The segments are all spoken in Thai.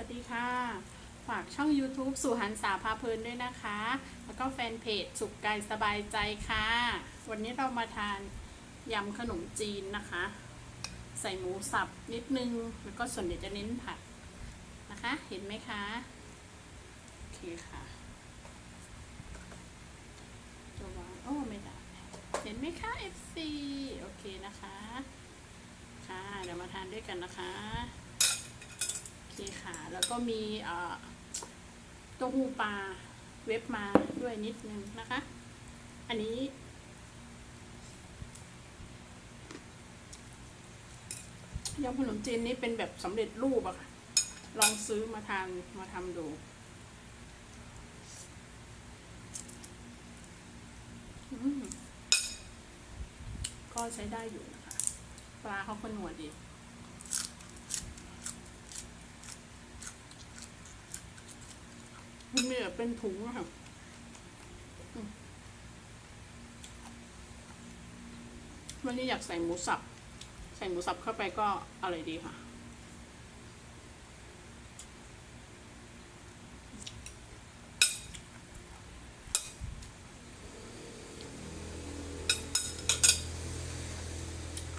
วัสดีค่ะ ฝากช่อง YouTube สู่หันสาพาเพลินด้วยนะคะ แล้วก็แฟนเพจสุขกายสบายใจค่ะ วันนี้เรามาทานยำขนมจีนนะคะ ใส่หมูสับนิดนึง แล้วก็ส่วนใหญ่จะเน้นผัดนะคะ เห็นไหมคะ โอเคค่ะจะวางโอ้ไม่ได้ เห็นไหมคะ FC โอเคนะคะ ค่ะ เดี๋ยวมาทานด้วยกันนะคะ เคค่ะ แล้วก็มีเอ่อต้าหู้ปลาเว็บมาด้วยนิดนึงนะคะ อันนี้ยำขนมจีนนี่เป็นแบบสำเร็จรูปอะค่ะ ลองซื้อมาทานมาทำดูก็ใช้ได้อยู่นะคะ ปลาเขาก็หนวดี มันมีแบบเป็นถุงอะค่ะวันนี้อยากใส่หมูสับ ใส่หมูสับเข้าไปก็อะไรดีค่ะ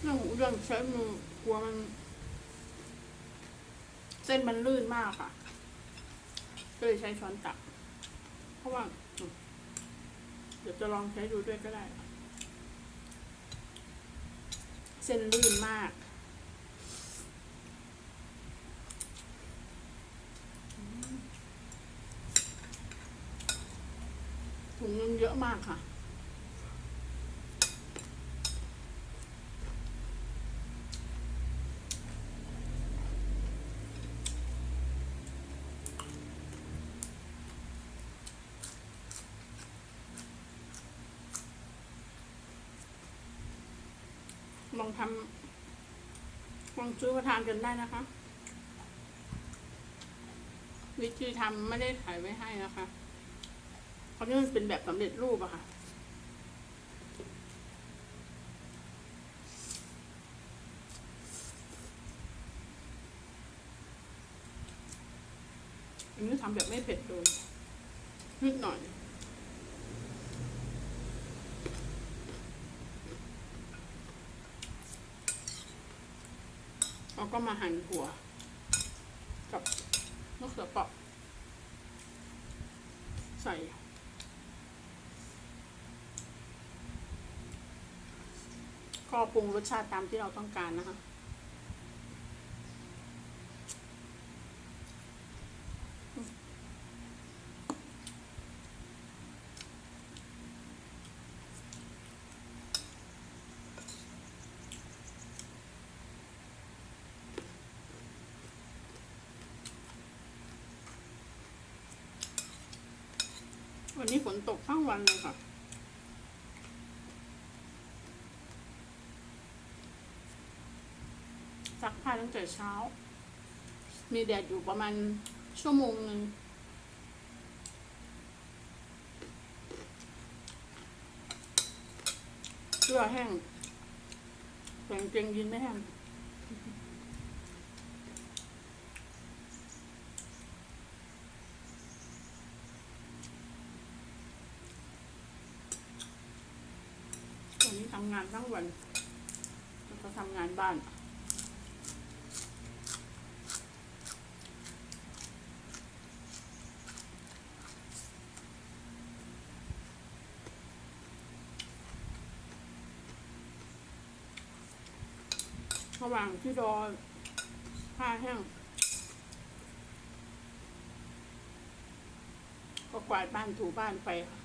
เรื่องเรื่องใช้มือกลัวมัน เส้นมันลื่นมากค่ะ ก็เลยใช้ช้อนตัก เพราะว่า เดี๋ยวจะลองใช้ดูด้วยก็ได้ เส้นลื่นมากถุงนึงเยอะมากค่ะ องทำลองซื้อมาทานกันได้นะคะ วิธีทำไม่ได้ถ่ายไว้ให้นะคะเพราะนี่มันเป็นแบบสำเร็จรูปอะค่ะอันนี้ทำแบบไม่เผ็ดเลยนิดหน่อย เรา ก็มาหั่นหัว กับมะเขือเปราะใส่ ก็ปรุงรสชาติตามที่เราต้องการนะคะ วันนี้ฝนตกทั้งวันเลยค่ะ ซักผ้าตั้งแต่เช้า มีแดดอยู่ประมาณชั่วโมงหนึ่งเสื้อแห้งแต่กางเกงยีนไม่แห้ง วันนี้ ทั้งวันแล้วก็ทำงานบ้าน ระหว่างที่รอผ้าแห้งก็กวาดบ้านถูบ้านไปค่ะ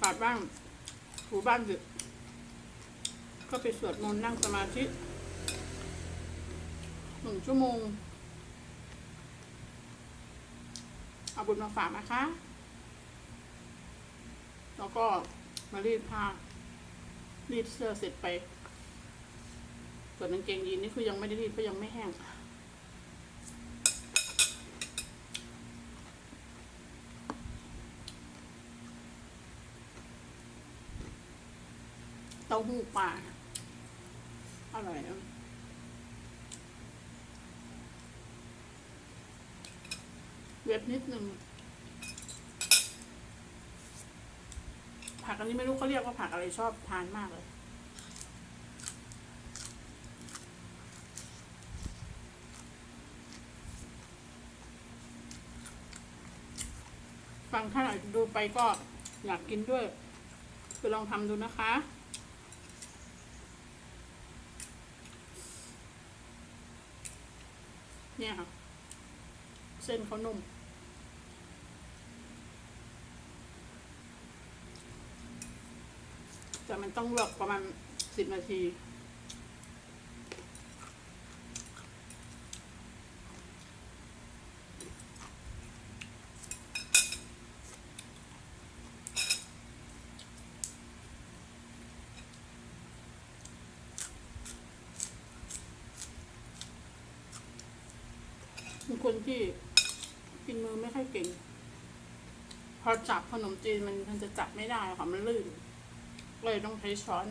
กวาด บ้านถูบ้านดึกก็ไปสวดมนต์นั่งสมาธิหนึ่งชั่วโมง เอาบุญมาฝากนะคะ แล้วก็มารีดผ้ารีดเสื้อเสร็จไป ส่วนกางเกงยีนนี่คือยังไม่ได้รีดเพราะยังไม่แห้ง ต้าหู้ปลาอร่อยนะเว็บนิดนึงผักอันนี้ไม่รู้เขาเรียกว่าผักอะไรชอบทานมากเลย ฟังท่านดูไปก็อยากกินด้วย ไปลองทำดูนะคะ เนี่ยค่ะ เส้นเขานุ่ม แต่มันต้องลวกประมาณสิบนาที คนที่กินมือไม่ค่อยเก่ง พอจับขนมจีนมันมันจะจับไม่ได้ค่ะมันลื่น เลยต้องใช้ช้อน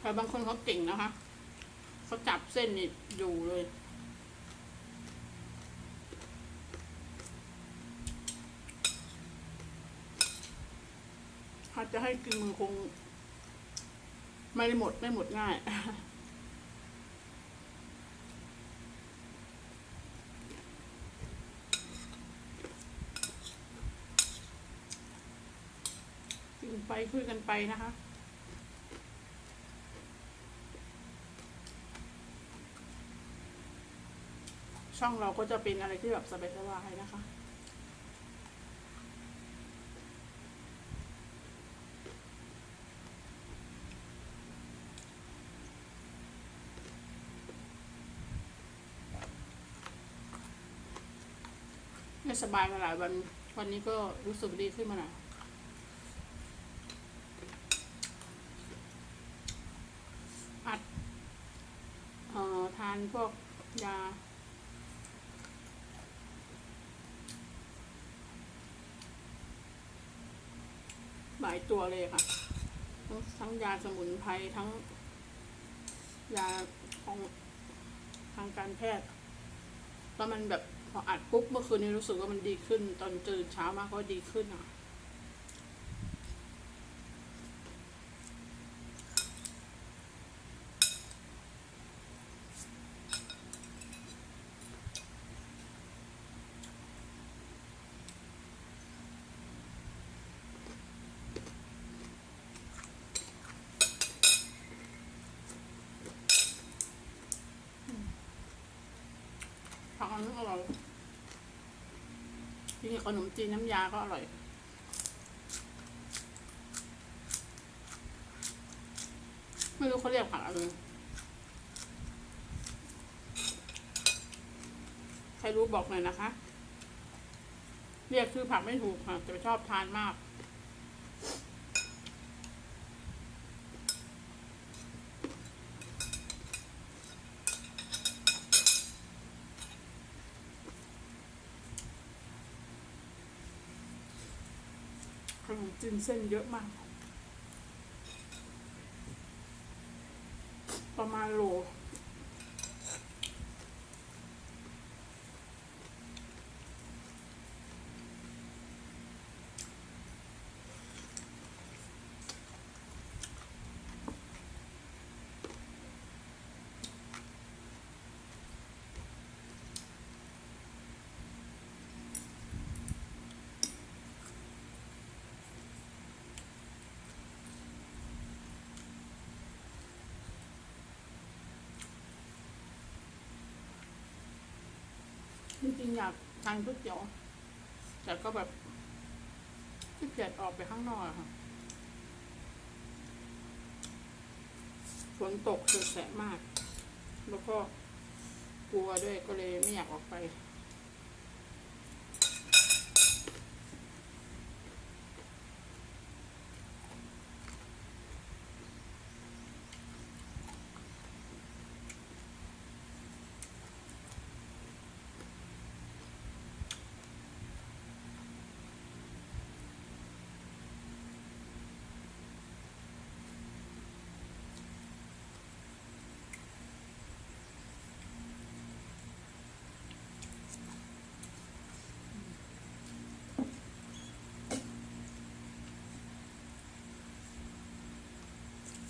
แต่บางคนเขาเก่งนะคะ เขาจับเส้นนี่อยู่เลยาจะให้กินมือคง ไม่ได้หมดไม่หมดง่าย กินไปคุยกันไปนะคะช่องเราก็จะเป็นอะไรที่แบบสบายๆนะคะ สบายมาหลายวันวันนี้ก็รู้สึกดีขึ้นมาหน่อยอัดเอ่อทานพวกยาหลายตัวเลยค่ะ ทั้งทั้งยาสมุนไพรทั้ง ยาของทางการแพทย์แล้วมันแบบ พออัดปุ๊บเมื่อคืนนี้รู้สึกว่ามันดีขึ้น ตอนตื่นเช้ามาก็ดีขึ้นอะ ผักอันนี้อร่อยที่นี่ขนมจีนน้ำยาก็อร่อยไม่รู้เขาเรียกผักอะไรใครรู้บอกหน่อยนะคะ เรียกชื่อผักไม่ถูกค่ะแต่ชอบทานมาก จีนเส้นเยอะมาก ริงๆอยากทานก๋วยเตี๋ยวแต่ก็แบบขี้เกียจออกไปข้างนอกค่ะฝนตกเสือแสะมาก แล้วก็กลัวด้วยก็เลยไม่อยากออกไป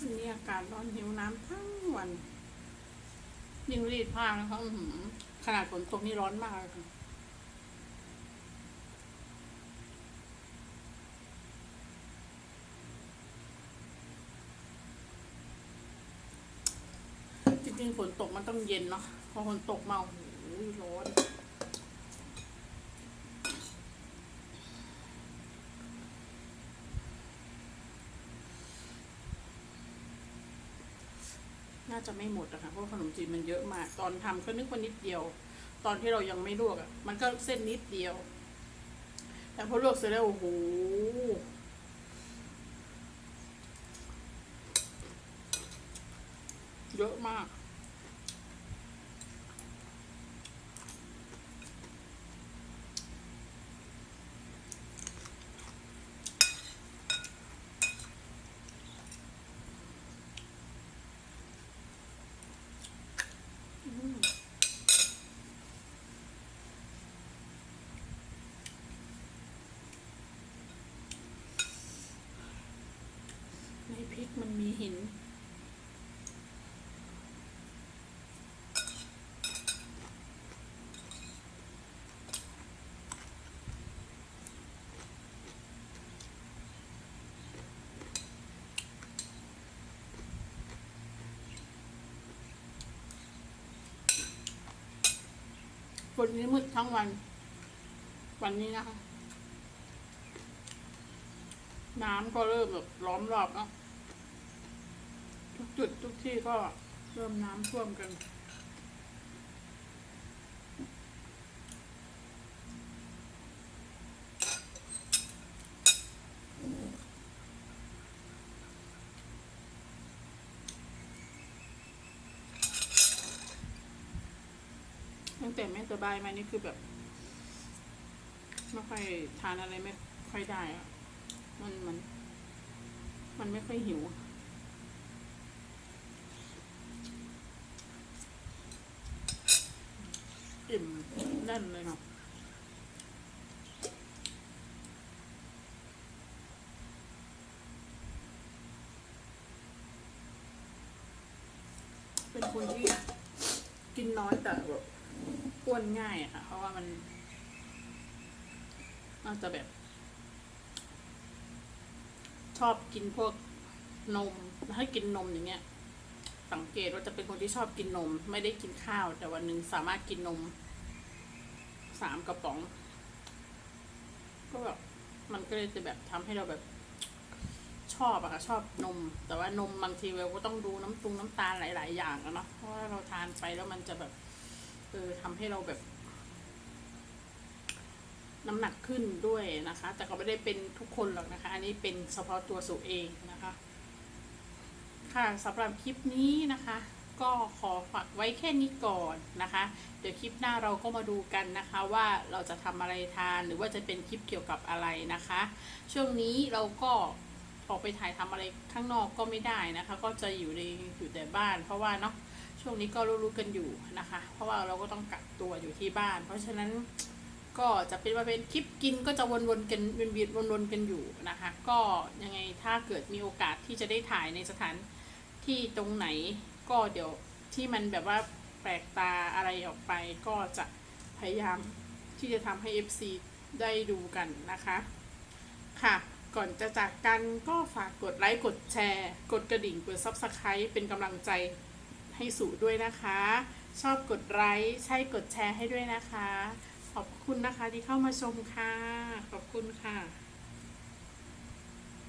อากาศร้อนหิวน้ำทั้งวัน ยิ่งรีดผ้านะคะขนาดฝนตกนี่ร้อนมากเลยค่ะจริงๆฝนตกมันต้องเย็นเนาะพอฝนตกมาโอ้โหร้อน จะไม่หมดอะค่ะเพราะขนมจีนมันเยอะมาก ตอนทำก็นึกว่านิดเดียว ตอนที่เรายังไม่ลวกอะ มันก็เส้นนิดเดียว แต่พอลวกเสร็จแล้วโอ้โหเยอะมาก ในพริกมันมีหิน คนนี้มืดทั้งวัน วันนี้นะคะ น้ำก็เริ่มแบบล้อมรอบเนาะทุกจุดทุกที่ก็เริ่มน้ำท่วมกัน ตั้งแต่ไม่สบายมานี่คือแบบไม่ค่อยทานอะไรไม่ค่อยได้อะมันมัน มันไม่ค่อยหิว อิ่มแน่นเลยเนาะเป็นคนที่กินน้อยแต่แบบ อ้วนง่ายอะค่ะ เพราะว่ามันน่าจะแบบ ชอบกินพวกนมถ้ากินนมอย่างเงี้ย สังเกตว่าจะเป็นคนที่ชอบกินนม ไม่ได้กินข้าว แต่วันหนึ่งสามารถกินนมสามกระป๋อง ก็แบบมันก็เลยจะแบบทำให้เราแบบชอบอะค่ะชอบนม แต่ว่านมบางทีเราก็ต้องดูน้ำตรงน้ำตาลหลาย ๆ อย่างอะเนาะเพราะว่าเราทานไปแล้วมันจะแบบ เออทำให้เราแบบ น้ำหนักขึ้นด้วยนะคะ แต่ก็ไม่ได้เป็นทุกคนหรอกนะคะ อันนี้เป็นเฉพาะตัวสุเองนะคะ ค่ะสำหรับคลิปนี้นะคะ ก็ขอฝากไว้แค่นี้ก่อนนะคะ เดี๋ยวคลิปหน้าเราก็มาดูกันนะคะ ว่าเราจะทำอะไรทานหรือว่าจะเป็นคลิปเกี่ยวกับอะไรนะคะ ช่วงนี้เราก็ออกไปถ่ายทำอะไรข้างนอกก็ไม่ได้นะคะ ก็จะอยู่ในอยู่แต่บ้าน เพราะว่าเนาะ ช่วงนี้ก็รู้ๆกันอยู่นะคะ เพราะว่าเราก็ต้องกักตัวอยู่ที่บ้าน เพราะฉะนั้นก็จะเป็นมาเป็นคลิปกินก็จะวนๆกันเวียนๆวนๆกันอยู่นะคะ ก็ยังไงถ้าเกิดมีโอกาสที่จะได้ถ่ายในสถานที่ตรงไหน ก็เดี๋ยวที่มันแบบว่าแปลกตาอะไรออกไป ก็จะพยายามที่จะทำให้ FC ได้ดูกันนะคะ ค่ะ ก่อนจะจากกันก็ฝากกดไลค์กดแชร์ กดกระดิ่งกด Subscribe เป็นกำลังใจ ให้สู่ด้วยนะคะ ชอบกดไลค์ใช่กดแชร์ให้ด้วยนะคะ ขอบคุณนะคะที่เข้ามาชมค่ะ ขอบคุณค่ะ